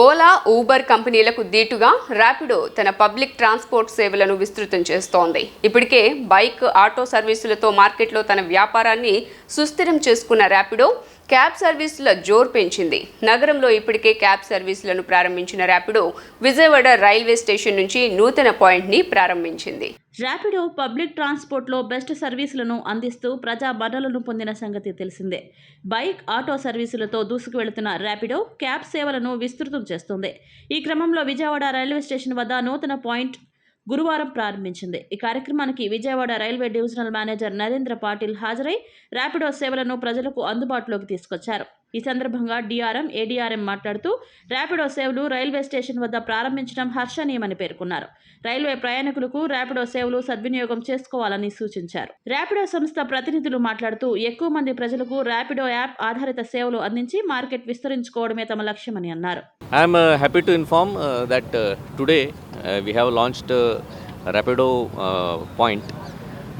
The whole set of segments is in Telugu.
ఓలా ఊబర్ కంపెనీలకు దీటుగా ర్యాపిడో తన పబ్లిక్ ట్రాన్స్పోర్ట్ సేవలను విస్తృతం చేస్తోంది. ఇప్పటికే బైక్ ఆటో సర్వీసులతో మార్కెట్లో తన వ్యాపారాన్ని సుస్థిరం చేసుకున్న ర్యాపిడో క్యాబ్ సర్వీసుల జోరు పెంచింది. నగరంలో ఇప్పటికే క్యాబ్ సర్వీసులను ప్రారంభించిన ర్యాపిడో విజయవాడ రైల్వే స్టేషన్ నుంచి నూతన పాయింట్ని ప్రారంభించింది. ర్యాపిడో పబ్లిక్ ట్రాన్స్పోర్ట్లో బెస్ట్ సర్వీసులను అందిస్తూ ప్రజా మన్నలను పొందిన సంగతి తెలిసిందే. బైక్ ఆటో సర్వీసులతో దూసుకు వెళుతున్న ర్యాపిడో క్యాబ్ సేవలను విస్తృతం చేస్తుంది. ఈ క్రమంలో విజయవాడ రైల్వే స్టేషన్ వద్ద నూతన పాయింట్ గురువారం ప్రారంభించింది. ఈ కార్యక్రమానికి Vijayawada railway divisional manager Narendra Patil హాజరై ర్యాపిడో సేవలను ప్రజలకు అందుబాటులోకి తీసుకొచ్చారు. ఈ సందర్భంగా డిఆర్ఎం ఏడీఆర్ఎం మాట్లాడుతూ ర్యాపిడో సేవలు రైల్వే స్టేషన్ వద్ద ప్రారంభించడం హర్షణీయమని పేర్కొన్నారు. రైల్వే ప్రయాణికులకు ర్యాపిడో సేవలు సద్వినియోగం చేసుకోవాలని సూచించారు. ర్యాపిడో సంస్థ ప్రతినిధులు మాట్లాడుతూ ఎక్కువ మంది ప్రజలకు ర్యాపిడో యాప్ ఆధారిత సేవలు అందించి మార్కెట్ విస్తరించుకోవడమే తమ లక్ష్యమని అన్నారు. I am uh, happy to inform uh, that uh, today uh, we have launched uh, Rapido uh, Point,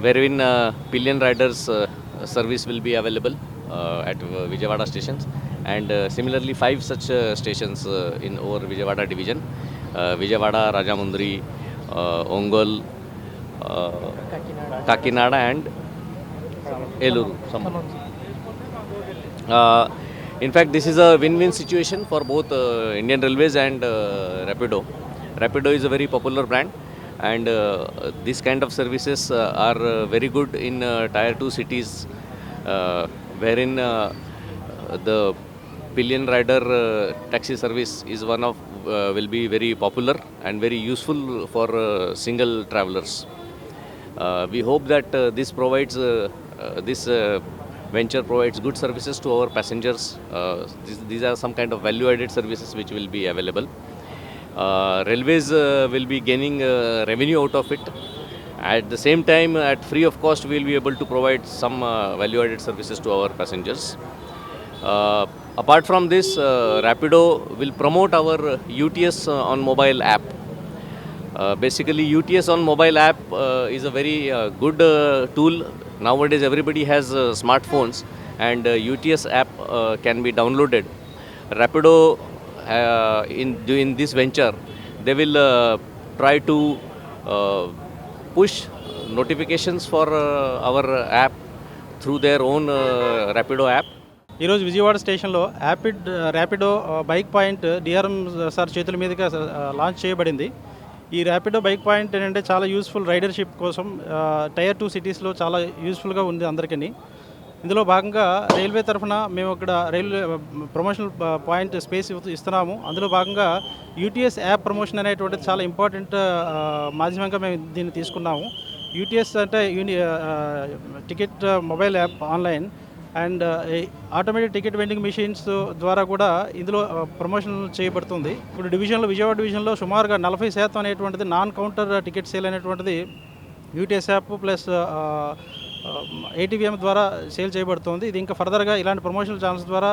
wherein uh, Pillion Riders uh, service will be available uh, at uh, Vijayawada stations, and uh, similarly five such uh, stations uh, in over Vijayawada division, uh, Vijayawada, Rajamundri, uh, Ongol, uh, Kakinada, and Eluru. Uh, in fact, this is a win-win situation for both uh, Indian Railways and uh, Rapido. Rapido is a very popular brand, and uh, this kind of services uh, are uh, very good in uh, tier 2 cities, uh, wherein uh, the pillion rider uh, taxi service is one of uh, will be very popular and very useful for uh, single travelers. Uh, we hope that uh, this provides uh, uh, this uh, venture provides good services to our passengers. Uh, these, these are some kind of value-added services which will be available. Uh, railways uh, will be gaining uh, revenue out of it. At the same time, at free of cost, we will be able to provide some uh, value-added services to our passengers. Uh, apart from this, uh, Rapido will promote our UTS uh, on mobile app. Uh, basically, UTS on mobile app uh, is a very uh, good uh, tool. Nowadays, everybody has uh, smartphones, and uh, UTS app uh, can be downloaded. Rapido, uh, in in this venture, they will uh, try to uh, push notifications for uh, our app through their own uh, Rapido app. ఈరోజు విజయవాడ స్టేషన్లో యాపిడ్ Rapido bike point DRM sir చేతుల మీదుగా లాంచ్ చేయబడింది ఈ ర్యాపిడో బైక్ పాయింట్ ఏంటంటే చాలా యూస్ఫుల్ రైడర్షిప్ కోసం టైర్ టూ సిటీస్లో చాలా యూస్ఫుల్గా ఉంది అందరికీ ఇందులో భాగంగా రైల్వే తరఫున మేము ఇక్కడ రైల్వే ప్రమోషనల్ పాయింట్ స్పేస్ ఇస్తున్నాము. అందులో భాగంగా యూటీఎస్ యాప్ ప్రమోషన్ అనేటువంటి చాలా ఇంపార్టెంట్ మాధ్యమంగా మేము దీన్ని తీసుకున్నాము. యూటీఎస్ అంటే యూని ticket mobile app online and automatic ticket vending machines ద్వారా కూడా ఇందులో ప్రమోషన్ చేయబడుతుంది. ఇప్పుడు డివిజన్లో విజయవాడ డివిజన్లో సుమారుగా నలభై శాతం అనేటువంటిది నాన్ కౌంటర్ టికెట్ సేల్ అనేటువంటిది యూటీఎస్ యాప్ ప్లస్ ఏటీవీఎం ద్వారా సేల్ చేయబడుతుంది. ఇది ఇంకా ఫర్దర్గా ఇలాంటి ప్రమోషనల్ ఛానల్స్ ద్వారా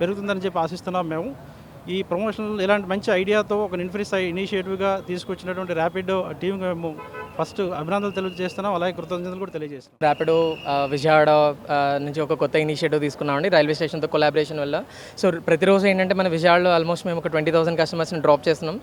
పెరుగుతుందని చెప్పి ఆశిస్తున్నాం మేము. ఈ ప్రమోషనల్ ఇలాంటి మంచి ఐడియాతో ఒక ఇన్ఫ్రీస్ ఇనిషియేటివ్గా తీసుకొచ్చినటువంటి ర్యాపిడ్ టీమ్ మేము ఫస్ట్ అభినందనలు తెలియజేస్తున్నాం అలాగే కృతజ్ఞతలు కూడా తెలియజేస్తున్నాం. ర్యాపిడో విజయవాడ నుంచి ఒక కొత్త ఇనిషియేటివ్ తీసుకున్నామండి రైల్వే స్టేషన్తో కొలాబరేషన్ వల్ల. సో ప్రతిరోజు ఏంటంటే మన విజయవాడలో ఆల్మోస్ట్ మేము ఒక ట్వంటీ థౌసండ్ కస్టమర్స్ని డ్రాప్ చేస్తున్నాం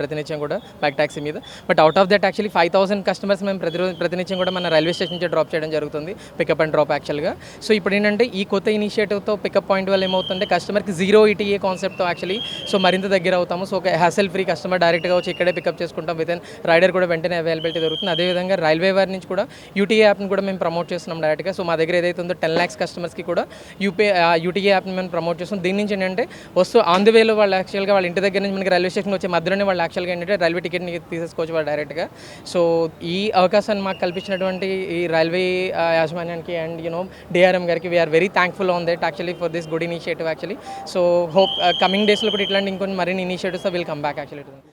ప్రతినిత్యం కూడా బ్యాక్ ట్యాక్సీ మీద. But out of that actually five thousand customers మేము ప్రతిరోజు ప్రతినిత్యం కూడా మన రైల్వే స్టేషన్ నుంచి డ్రాప్ చేయడం జరుగుతుంది పికప్ అండ్ డ్రాప్ యాక్చువల్గా సో ఇప్పుడు ఏంటంటే ఈ కొత్త ఇనిషియేటివ్తో పికప్ పాయింట్ వల్ల ఏమవుతుందంటే కస్టమర్కి జీరో ఈటీఏ కాన్సెప్ట్తో యాక్చువల్లీ సో మరింత దగ్గర అవుతాము. సో ఒక హ్యాసెల్ ఫ్రీ కస్టమర్ డైరెక్ట్గా వచ్చి ఇక్కడే పికప్ చేసుకుంటాం. విత్ రైడర్ కూడా వెంటనే అవైలబిలిటీ దొరుకుతుంది అదేవిధంగా రైల్వే వారి నుంచి కూడా యూటీఏ యాప్ని కూడా మేము ప్రమోట్ చేస్తున్నాం డైరెక్ట్గా సో మా దగ్గర ఏదైతే ఉందో టెన్ ల్యాక్స్ కస్టమర్స్కి కూడా యూపీ యూటీఏ యాప్ని మేము ప్రమోట్ చేస్తాం దీని నుంచి ఏంటంటే వస్తూ ఆన్ ది వేలో వాళ్ళు యాక్చువల్గా వాళ్ళ ఇంటి దగ్గర నుంచి మనకి రైల్వే స్టేషన్ వచ్చే మధ్యలోనే వాళ్ళు యాక్చువల్గా ఏంటంటే రైల్వే టికెట్ని తీసేసుకోవచ్చు వాళ్ళు డైరెక్ట్గా సో ఈ అవకాశాన్ని మాకు కల్పించినటువంటి ఈ రైల్వే యాజమాన్యానికి అండ్ యూనో డిఆర్ఎం గారికి we're very thankful on that actually for this good initiative actually so hope coming డేస్లో కూడా ఇట్లాంటి ఇంకొన్ని మరిన్ని initiatives will come back actually